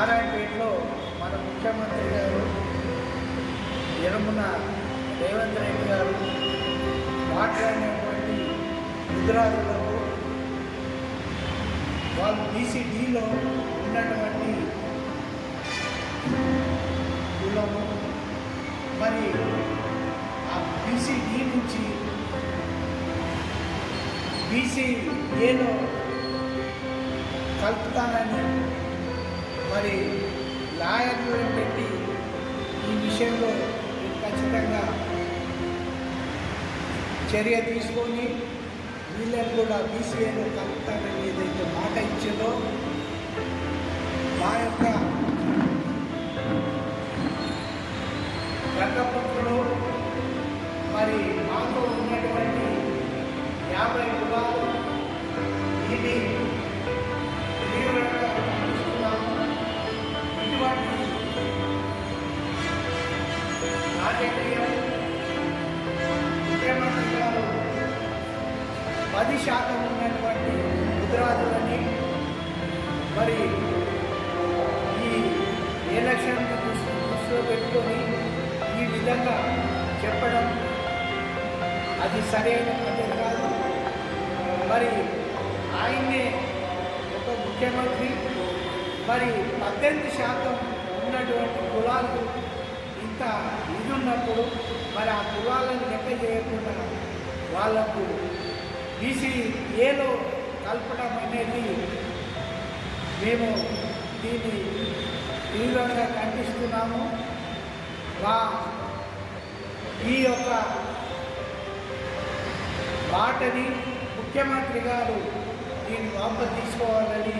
నారాయణపేటలో మన ముఖ్యమంత్రి గారు యనమున రేవంత్ రెడ్డి గారు మాట్లాడినటువంటి గుజరాతులకు వాళ్ళు బీసీడీలో ఉన్నటువంటి కులము. మరి ఆ బీసీడీ నుంచి బీసీ ఏలో కలుపుతానని మరి లాయర్లను పెట్టి ఈ విషయంలో ఖచ్చితంగా చర్య తీసుకొని వీళ్ళని కూడా బీసీఏలో కలుపుతానని ఏదైతే మాట ఇచ్చిందో మా యొక్క రంగపుత్రులు మరి మాతో ఉన్నటువంటి యాభై కులాలు ఇది ముఖ్యమంత్రి పది శాతం ఉన్నటువంటి గుజరాతులని మరి ఈ ఎలక్షన్ దృష్టిలో పెట్టుకొని ఈ విధంగా చెప్పడం అది సరైన పద్ధతి కాదు. మరి ఆయన్నే ఒక ముఖ్యమంత్రి మరి పద్దెనిమిది శాతం ఉన్నటువంటి కులాలు ఇంత ఇది ఉన్నప్పుడు మరి ఆ కులాలను లెక్క చేయకుండా వాళ్ళకు బీసీ ఏలో కలపడం అనేది మేము దీన్ని తీవ్రంగా ఖండిస్తున్నాము. వా ఈ యొక్క మాటని ముఖ్యమంత్రి గారు దీన్ని వాపసు తీసుకోవాలని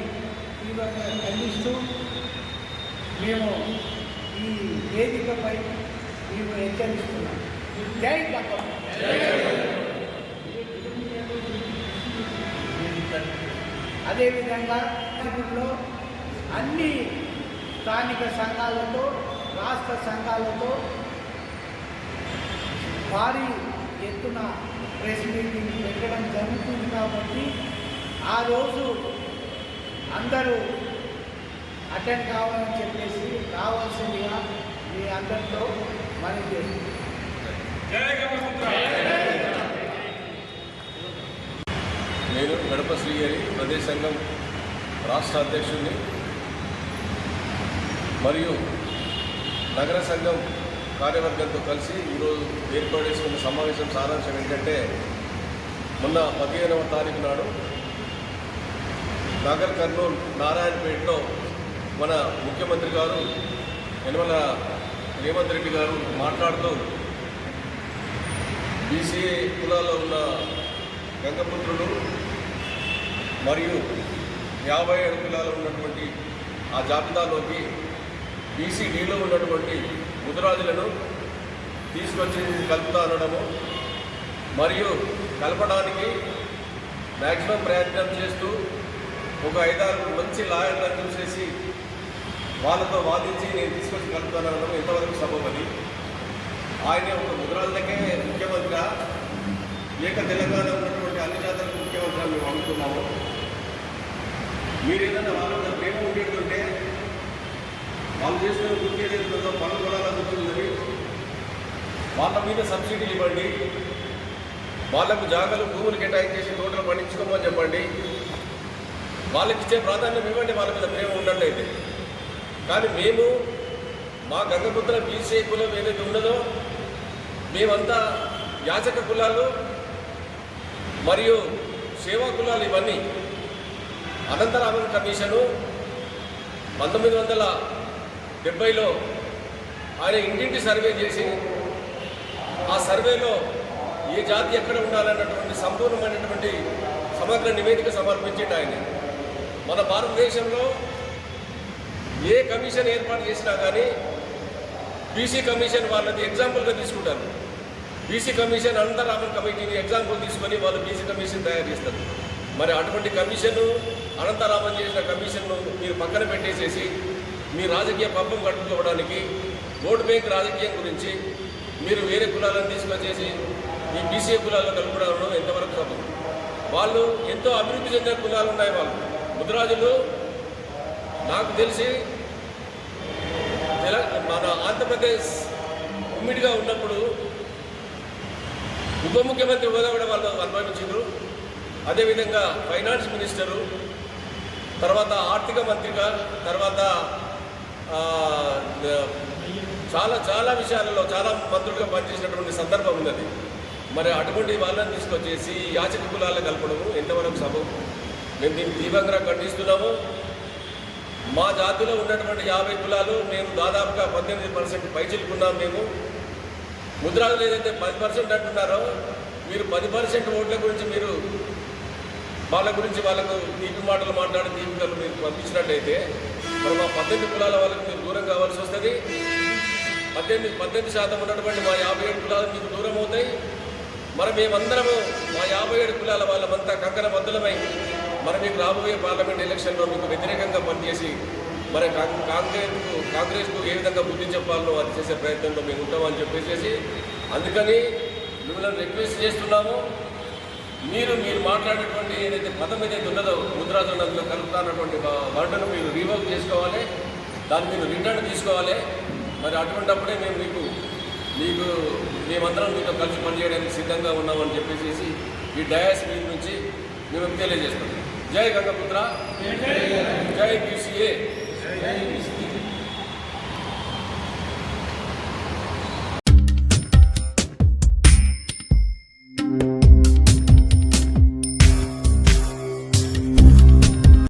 తీవ్రంగా ఖండిస్తూ మేము ఈ వేదికపై మేము హెచ్చరిస్తున్నాం. జై గప్ప అదేవిధంగా తెలుగులో అన్ని స్థానిక సంఘాలతో రాష్ట్ర సంఘాలతో భారీ ఎత్తున ప్రెస్ మీటింగ్ పెట్టడం జరుగుతుంది కాబట్టి ఆ రోజు అందరూ అటెండ్ కావాలని చెప్పేసి రావాల్సిందిగా మీ అందరితో మనం నేను గడప శ్రీహరి ప్రదేశ్ సంఘం రాష్ట్ర అధ్యక్షుడిని మరియు నగర సంఘం కార్యవర్గంతో కలిసి ఈరోజు ఏర్పాటు చేసుకున్న సమావేశం సారాంశం ఏంటంటే మొన్న పదిహేనవ తారీఖు నాడు నగర్ కర్నూలు నారాయణపేటలో మన ముఖ్యమంత్రి గారు యనమల రేవంత్ రెడ్డి గారు మాట్లాడుతూ బీసీఏ కులాల్లో ఉన్న గంగపుత్రులు మరియు యాభై ఏడు కులాలు ఉన్నటువంటి ఆ జాబితాలోకి బీసీడీలో ఉన్నటువంటి ముదురాజులను తీసుకొచ్చి కలుపుతా అనడము మరియు కలపడానికి మ్యాక్సిమం ప్రయత్నం చేస్తూ ఒక ఐదారు మంచి లాయర్లను చూసేసి వాళ్ళతో వాదించి నేను తీసుకొచ్చి కలుపుతాను ఎంతవరకు సబబది ఆయన ఒక ముద్రాలకే ముఖ్యమంత్రిగా ఏక తెలంగాణ ఉన్నటువంటి అన్ని జాతరకు ముఖ్యమంత్రిగా మేము అనుకున్నాము మీరు ఏదైనా వాళ్ళ మీద ప్రేమ ఉండేటుంటే వాళ్ళు చేసిన వృత్తి ఏదైతుందో పనులు కూడా గుర్తుందని వాళ్ళ మీద సబ్సిడీలు ఇవ్వండి. వాళ్ళకు జాగాలు భూములు కేటాయించేసి తోటలు పండించుకోమని చెప్పండి. వాళ్ళకి ఇచ్చే ప్రాధాన్యం ఇవ్వండి వాళ్ళ మీద ప్రేమ ఉన్నట్లయితే కానీ మేము మా గంగపుత్ర బీసీ కులం ఏదైతే ఉన్నదో మేమంతా యాచక కులాలు మరియు సేవా కులాలు ఇవన్నీ అనంతరామన్ కమిషను పంతొమ్మిది వందల డెబ్బైలో ఆయన ఇంటింటి సర్వే చేసి ఆ సర్వేలో ఏ జాతి ఎక్కడ ఉండాలన్నటువంటి సంపూర్ణమైనటువంటి సమగ్ర నివేదిక సమర్పించింది ఆయన. మన భారతదేశంలో ఏ కమిషన్ ఏర్పాటు చేసినా కానీ బీసీ కమిషన్ వాళ్ళది ఎగ్జాంపుల్గా తీసుకుంటారు. బీసీ కమిషన్ అనంతరామన్ కమిటీని ఎగ్జాంపుల్ తీసుకొని వాళ్ళు బీసీ కమిషన్ తయారు చేస్తారు. మరి అటువంటి కమిషను అనంతరామన్ చేసిన కమిషన్ను మీరు పక్కన పెట్టేసేసి మీ రాజకీయ పబ్బం కట్టుకోవడానికి ఓటు బ్యాంక్ రాజకీయం గురించి మీరు వేరే కులాలను తీసుకొచ్చేసి ఈ బీసీ కులాల్లో కలుపుకోవడం ఎంతవరకు సభం వాళ్ళు ఎంతో అభివృద్ధి చెందిన కులాలు ఉన్నాయి వాళ్ళు. ముద్రాజులు నాకు తెలిసి మన ఆంధ్రప్రదేశ్ ఉమ్మిడిగా ఉన్నప్పుడు ఉప ముఖ్యమంత్రి హోదా కూడా వాళ్ళు అనుభవించారు అదేవిధంగా ఫైనాన్స్ మినిస్టరు తర్వాత ఆర్థిక మంత్రిగా తర్వాత చాలా చాలా విషయాలలో చాలా మంత్రులుగా పనిచేసినటువంటి సందర్భం ఉన్నది. మరి అటువంటి వాళ్ళని తీసుకొచ్చేసి యాచక కులాలను కలపడము ఎంతవరకు సబం మేము దీన్ని తీవ్రంగా ఖండిస్తున్నాము. మా జాతిలో ఉన్నటువంటి యాభై కులాలు మేము దాదాపుగా పద్దెనిమిది పర్సెంట్ పైచిలుకున్నాం మేము. ముద్రాలు ఏదైతే పది పర్సెంట్ అంటున్నారో మీరు పది పర్సెంట్ ఓట్ల గురించి మీరు వాళ్ళ గురించి వాళ్ళకు తీపి మాటలు మాట్లాడి తీపికలు మీరు పంపించినట్టయితే మరి మా పద్దెనిమిది కులాల వాళ్ళకి మీరు దూరం కావాల్సి వస్తుంది. పద్దెనిమిది పద్దెనిమిది శాతం ఉన్నటువంటి మా యాభై ఏడు కులాలు మీకు దూరం అవుతాయి. మరి మేమందరము మా యాభై ఏడు కులాల వాళ్ళమంతా కంకణ బద్దులమై మరి మీకు రాబోయే పార్లమెంట్ ఎలక్షన్లో మీకు వ్యతిరేకంగా పనిచేసి మరి కాంగ్రెస్ కాంగ్రెస్కు కాంగ్రెస్కు ఏ విధంగా బుద్ధి చెప్పాలో అది చేసే ప్రయత్నంలో మేము ఉంటామని చెప్పేసి అందుకని మిమ్మల్ని రిక్వెస్ట్ చేస్తున్నాము. మీరు మీరు మాట్లాడేటువంటి ఏదైతే పదం ఏదైతే ఉన్నదో ముద్రాజనంలో కలుపుతానటువంటి వర్డను మీరు రివోక్ చేసుకోవాలి. దాన్ని మీరు రిటర్న్ తీసుకోవాలి. మరి అటువంటప్పుడే మేము మీకు మీకు మేమందరం మీతో కలిసి పనిచేయడానికి సిద్ధంగా ఉన్నామని చెప్పేసి ఈ డయాస్ మీద నుంచి మేము తెలియజేస్తాం జై గంగపుత్ర జై బీసీఏ